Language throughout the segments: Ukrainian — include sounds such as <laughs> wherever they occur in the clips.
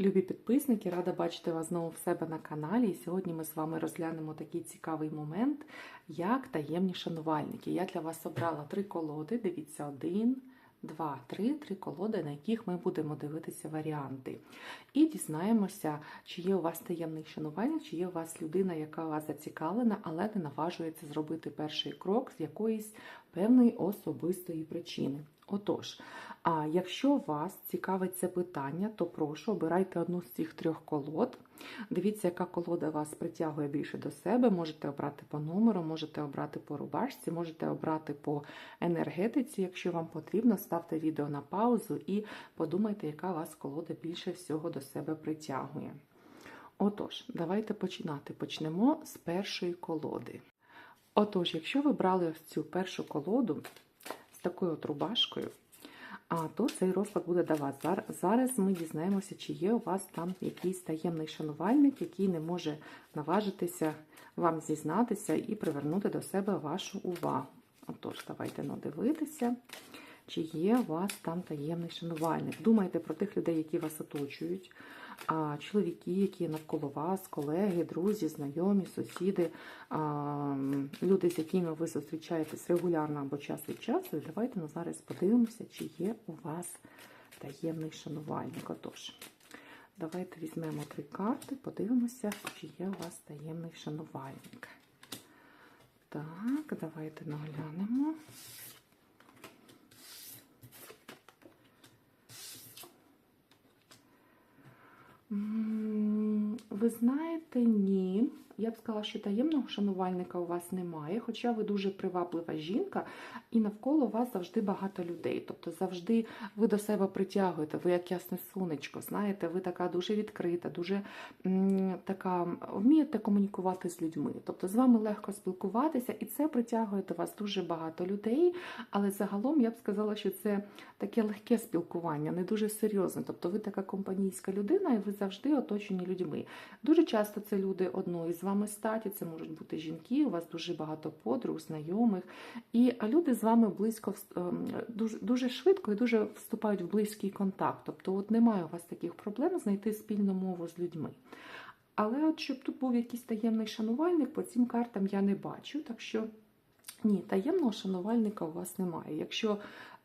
Любі підписники, рада бачити вас знову в себе на каналі. І сьогодні ми з вами розглянемо такий цікавий момент, як таємні шанувальники. Я для вас обрала три колоди. Дивіться, один, два, три, три колоди, на яких ми будемо дивитися варіанти. І дізнаємося, чи є у вас таємний шанувальник, чи є у вас людина, яка вас зацікавлена, але не наважується зробити перший крок з якоїсь певної особистої причини. Отож, а якщо вас цікавить це питання, то прошу обирайте одну з цих трьох колод. Дивіться, яка колода вас притягує більше до себе. Можете обрати по номеру, можете обрати по рубашці, можете обрати по енергетиці. Якщо вам потрібно, ставте відео на паузу і подумайте, яка вас колода більше всього до себе притягує. Отож, давайте починати. Почнемо з першої колоди. Отож, якщо ви брали ось цю першу колоду з такою от рубашкою, то цей розклад буде до вас. Зараз ми дізнаємося, чи є у вас там якийсь таємний шанувальник, який не може наважитися вам зізнатися і привернути до себе вашу увагу. Отож, давайте надивитися, чи є у вас там таємний шанувальник. Думайте про тих людей, які вас оточують, чоловіки, які навколо вас, колеги, друзі, знайомі, сусіди, люди, з якими ви зустрічаєтесь регулярно або час від часу. І давайте ну, зараз подивимося, чи є у вас таємний шанувальник. Отож, давайте візьмемо три карти, подивимося, чи є у вас таємний шанувальник. Так, давайте наглянемо. Ви знаєте, ні. Я б сказала, що таємного шанувальника у вас немає, хоча ви дуже приваблива жінка, і навколо вас завжди багато людей. Тобто завжди ви до себе притягуєте, ви як ясне сонечко, знаєте, ви така дуже відкрита, дуже така вмієте комунікувати з людьми. Тобто з вами легко спілкуватися, і це притягує до вас дуже багато людей. Але загалом я б сказала, що це таке легке спілкування, не дуже серйозне. Тобто ви така компанійська людина, і ви завжди оточені людьми. Дуже часто це люди одної з вами статі, це можуть бути жінки, у вас дуже багато подруг, знайомих, і люди з вами близько дуже, дуже швидко і дуже вступають в близький контакт. Тобто, от немає у вас таких проблем знайти спільну мову з людьми. Але от щоб тут був якийсь таємний шанувальник, по цим картам я не бачу. Так що ні, таємного шанувальника у вас немає. Якщо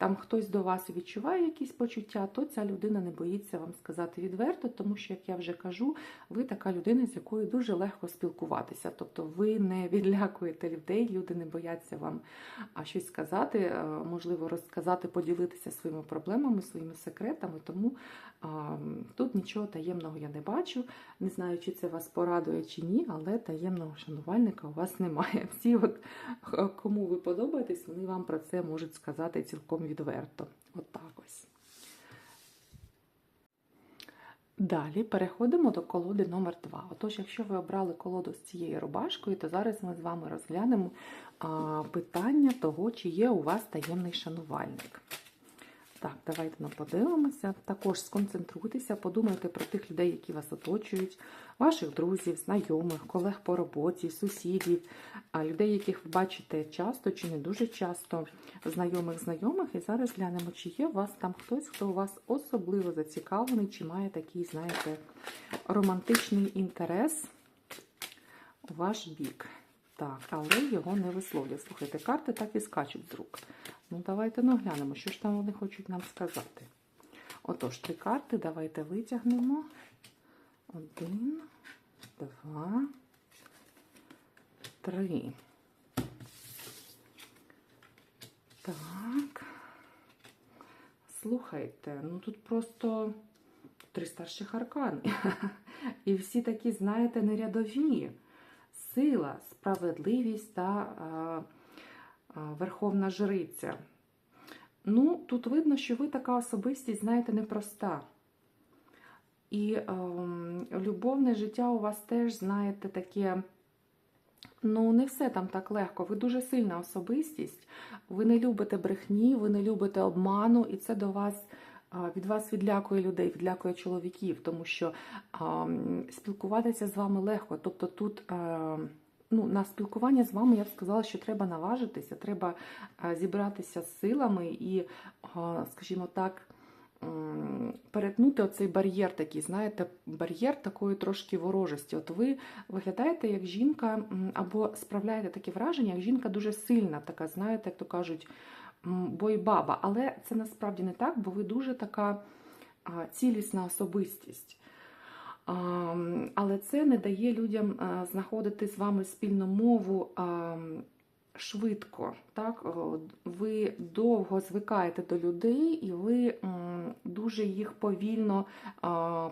там хтось до вас відчуває якісь почуття, то ця людина не боїться вам сказати відверто, тому що, як я вже кажу, ви така людина, з якою дуже легко спілкуватися. Тобто ви не відлякуєте людей, люди не бояться вам щось сказати, можливо, розказати, поділитися своїми проблемами, своїми секретами. Тому тут нічого таємного я не бачу. Не знаю, чи це вас порадує чи ні, але таємного шанувальника у вас немає. Всі, от, кому ви подобаєтесь, вони вам про це можуть сказати цілком відверто. От так ось. Далі переходимо до колоди номер 2 Отож, якщо ви обрали колоду з цією рубашкою, то зараз ми з вами розглянемо питання того, чи є у вас таємний шанувальник. Так, давайте ми подивимося. Також сконцентруйтеся, подумайте про тих людей, які вас оточують, ваших друзів, знайомих, колег по роботі, сусідів, людей, яких ви бачите часто чи не дуже часто, знайомих знайомих. І зараз глянемо, чи є у вас там хтось, хто у вас особливо зацікавлений, чи має такий, знаєте, романтичний інтерес у ваш бік. Так, але його не висловлює. Слухайте, карти так і скачуть з рук. Ну, давайте наглянемо, що ж там вони хочуть нам сказати. Отож, три карти, давайте витягнемо. Один, два, три. Так. Слухайте, ну тут просто три старших аркани. <laughs> І всі такі, знаєте, нерядові. Сила, справедливість та а, а, верховна жриця. Ну, тут видно, що ви така особистість, знаєте, непроста. І е, любовне життя у вас теж, знаєте, таке. Ну, не все там так легко. Ви дуже сильна особистість, ви не любите брехні, ви не любите обману, і це до вас від вас відлякує людей, відлякує чоловіків, тому що а, спілкуватися з вами легко. Тобто тут а, ну, на спілкування з вами я б сказала, що треба наважитися, треба зібратися з силами і, а, скажімо так, перетнути оцей бар'єр такий, знаєте, бар'єр такої трошки ворожості. От ви виглядаєте як жінка, або справляєте таке враження, як жінка дуже сильна, така, знаєте, як то кажуть, бойбаба. Але це насправді не так, бо ви дуже така цілісна особистість. Але це не дає людям знаходити з вами спільну мову швидко. Так? Ви довго звикаєте до людей, і ви дуже їх повільно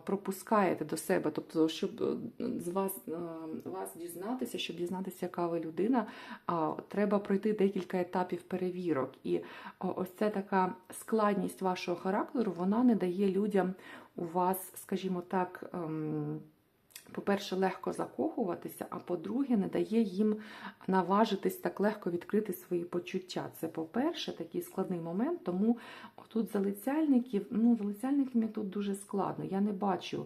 пропускаєте до себе. Тобто, щоб е, з вас, е, вас дізнатися, щоб дізнатися, яка ви людина, треба пройти декілька етапів перевірок. І ось ця така складність вашого характеру, вона не дає людям у вас, скажімо так, ем, по-перше, легко закохуватися, а по-друге, не дає їм наважитись так легко відкрити свої почуття. Це, по-перше, такий складний момент, тому тут залицяльників, ну, залицяльниками тут дуже складно. Я не бачу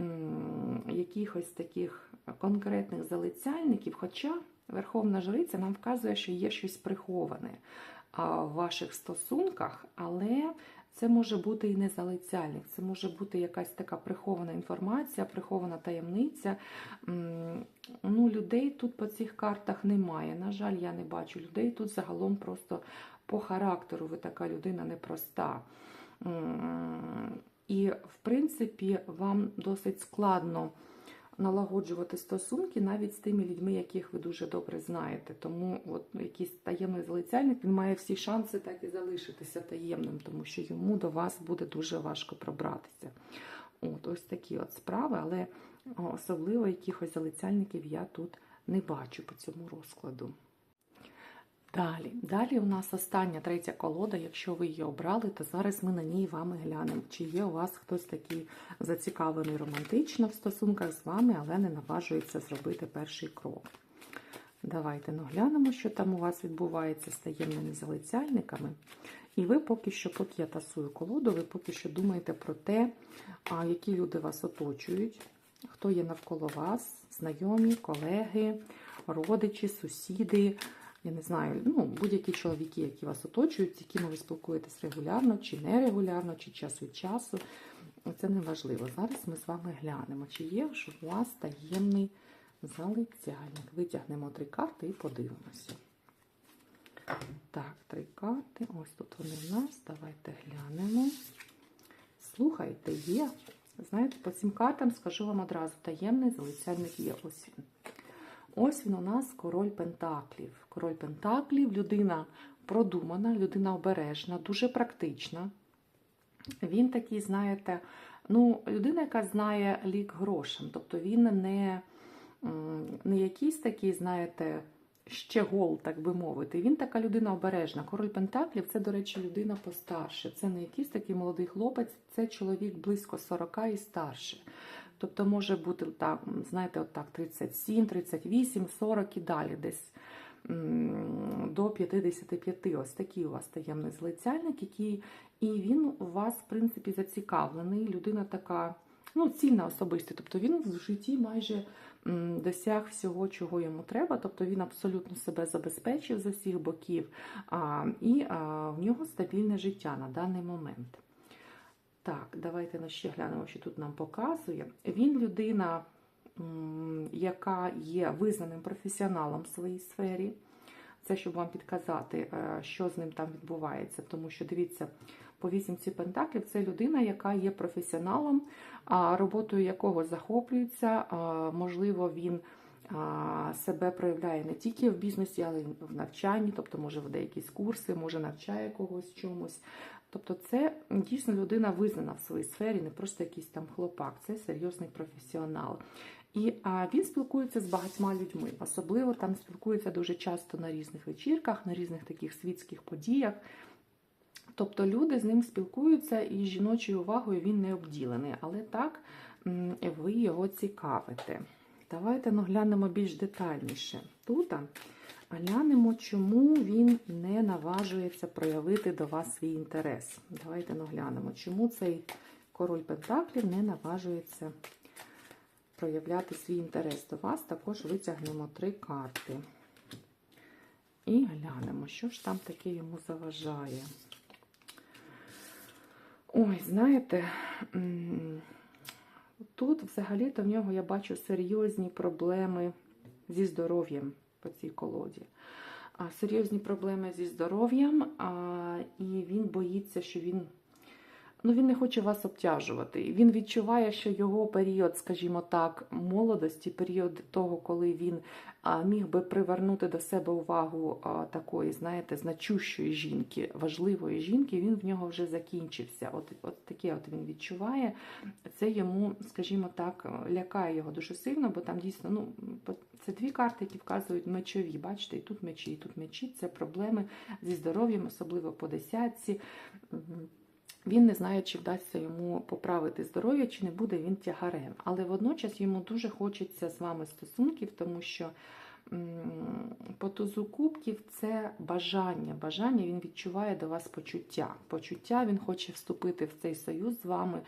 м, якихось таких конкретних залицяльників, хоча Верховна Жриця нам вказує, що є щось приховане в ваших стосунках, але це може бути і не залицяльник, це може бути якась така прихована інформація, прихована таємниця. Ну, людей тут по цих картах немає. На жаль, я не бачу людей. Тут загалом просто по характеру ви така людина непроста. І, в принципі, вам досить складно налагоджувати стосунки навіть з тими людьми, яких ви дуже добре знаєте. Тому от якийсь таємний залицяльник він має всі шанси так і залишитися таємним, тому що йому до вас буде дуже важко пробратися. От ось такі от справи, але особливо якихось залицяльників я тут не бачу по цьому розкладу. Далі, далі у нас остання третя колода. Якщо ви її обрали, то зараз ми на ній вами глянемо, чи є у вас хтось такий зацікавлений романтично в стосунках з вами, але не наважується зробити перший крок. Давайте ну, глянемо, що там у вас відбувається з таємними залицяльниками. І ви поки що, поки я тасую колоду, ви поки що думаєте про те, які люди вас оточують, хто є навколо вас, знайомі, колеги, родичі, сусіди. Я не знаю, ну, будь-які чоловіки, які вас оточують, з якими ви спілкуєтесь регулярно, чи нерегулярно, чи час від часу. Це не важливо. Зараз ми з вами глянемо, чи є ж у вас таємний залицяльник. Витягнемо три карти і подивимося. Так, три карти. Ось тут вони в нас. Давайте глянемо. Слухайте, є. Знаєте, по цим картам скажу вам одразу: таємний залицяльник є. Ось він. Ось він у нас король Пентаклів. Король Пентаклів, людина продумана, людина обережна, дуже практична. Він такий, знаєте, ну, людина, яка знає лік грошем. Тобто він не, не якийсь такий, знаєте, щегол, так би мовити. Він така людина обережна. Король Пентаклів це, до речі, людина постарше. Це не якийсь такий молодий хлопець, це чоловік близько 40 і старше. Тобто може бути так, знаєте, отак 37, 38, 40 і далі, десь до 55. Ось такий у вас таємний злицяльник, який і він у вас, в принципі, зацікавлений. Людина така, ну, цільна особистість. Тобто він в житті майже досяг всього, чого йому треба. Тобто він абсолютно себе забезпечив з усіх боків, а, і а, в нього стабільне життя на даний момент. Так, давайте на ще глянемо, що тут нам показує. Він людина, яка є визнаним професіоналом в своїй сфері. Це щоб вам підказати, е, що з ним там відбувається. Тому що, дивіться, по вісімці пентаклів це людина, яка є професіоналом, роботою якого захоплюється. Можливо, він себе проявляє не тільки в бізнесі, але й в навчанні, тобто, може, веде якісь курси, може навчає когось чомусь. Тобто, це дійсно людина визнана в своїй сфері, не просто якийсь там хлопак, це серйозний професіонал. І а, він спілкується з багатьма людьми. Особливо там спілкується дуже часто на різних вечірках, на різних таких світських подіях. Тобто люди з ним спілкуються і жіночою увагою він не обділений, але так ви його цікавите. Давайте ну, глянемо більш детальніше. Тут глянемо, чому він не наважується проявити до вас свій інтерес. Давайте ну, чому цей король Пентаклів не наважується проявляти свій інтерес до вас. Також витягнемо три карти. І глянемо, що ж там таке йому заважає. Ой, знаєте, тут взагалі-то в нього я бачу серйозні проблеми зі здоров'ям по цій колоді. Серйозні проблеми зі здоров'ям, і він боїться, що він. Ну, він не хоче вас обтяжувати. Він відчуває, що його період, скажімо так, молодості, період того, коли він міг би привернути до себе увагу такої, знаєте, значущої жінки, важливої жінки, він в нього вже закінчився. От, от таке от він відчуває. Це йому, скажімо так, лякає його дуже сильно, бо там дійсно, ну, це дві карти, які вказують мечові. Бачите, і тут мечі, і тут мечі. Це проблеми зі здоров'ям, особливо по десятці. Він не знає, чи вдасться йому поправити здоров'я, чи не буде він тягарем. Але водночас йому дуже хочеться з вами стосунків, тому що по тузу кубків це бажання. Бажання він відчуває до вас почуття. Почуття він хоче вступити в цей союз з вами,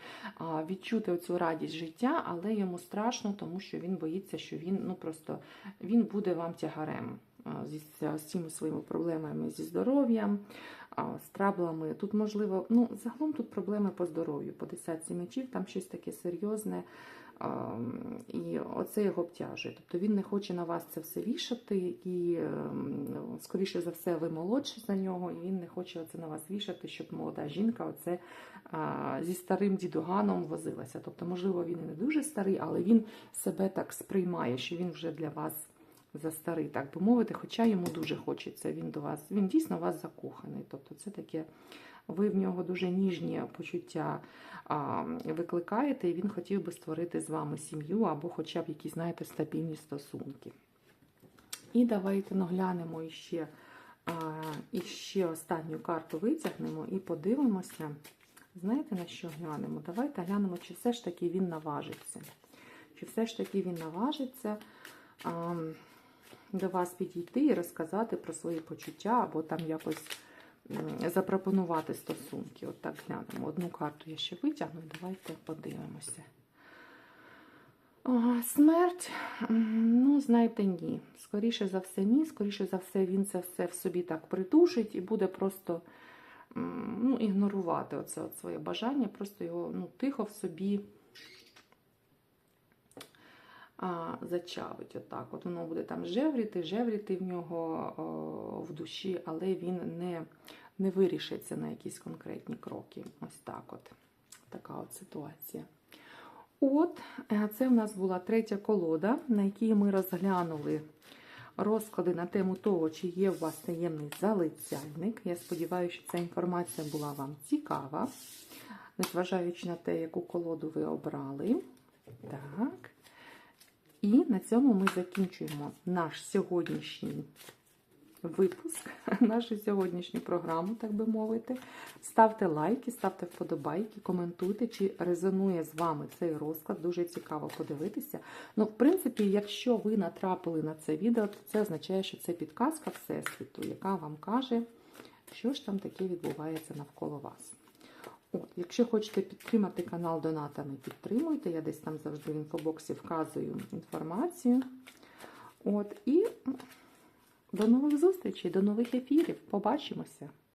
відчути оцю радість життя, але йому страшно, тому що він боїться, що він ну просто він буде вам тягарем зі цими своїми проблемами зі здоров'ям з траблами. Тут, можливо, ну, загалом тут проблеми по здоров'ю, по десятці мечів, там щось таке серйозне, і оце його обтяжує. Тобто він не хоче на вас це все вішати, і, ем, скоріше за все, ви молодші за нього, і він не хоче оце на вас вішати, щоб молода жінка оце зі старим дідуганом возилася. Тобто, можливо, він і не дуже старий, але він себе так сприймає, що він вже для вас за старий, так би мовити, хоча йому дуже хочеться. Він до вас, він дійсно вас закоханий. Тобто, це таке, ви в нього дуже ніжні почуття а, викликаєте, і він хотів би створити з вами сім'ю або хоча б якісь, знаєте, стабільні стосунки. І давайте наглянемо іще, а, іще останню карту витягнемо і подивимося. Знаєте, на що глянемо? Давайте глянемо, чи все ж таки він наважиться. Чи все ж таки він наважиться а, до вас підійти і розказати про свої почуття, або там якось запропонувати стосунки. От так глянемо. Одну карту я ще витягну, і давайте подивимося. Смерть, ну, знаєте, ні. Скоріше за все, ні. Скоріше за все, він це все в собі так притушить і буде просто ну, ігнорувати оце от своє бажання, просто його ну, тихо в собі а, зачавить. Отак. От воно буде там жевріти, жевріти в нього о, в душі, але він не, не вирішиться на якісь конкретні кроки. Ось так от. Така от ситуація. От, е, це в нас була третя колода, на якій ми розглянули розклади на тему того, чи є у вас таємний залицяльник. Я сподіваюся, що ця інформація була вам цікава, незважаючи на те, яку колоду ви обрали. Так. І на цьому ми закінчуємо наш сьогоднішній випуск, <laughs> нашу сьогоднішню програму, так би мовити. Ставте лайки, ставте вподобайки, коментуйте, чи резонує з вами цей розклад. Дуже цікаво подивитися. Ну, в принципі, якщо ви натрапили на це відео, то це означає, що це підказка Всесвіту, яка вам каже, що ж там таке відбувається навколо вас. От, якщо хочете підтримати канал донатами, підтримуйте. Я десь там завжди в інфобоксі вказую інформацію. От, і до нових зустрічей, до нових ефірів. Побачимося!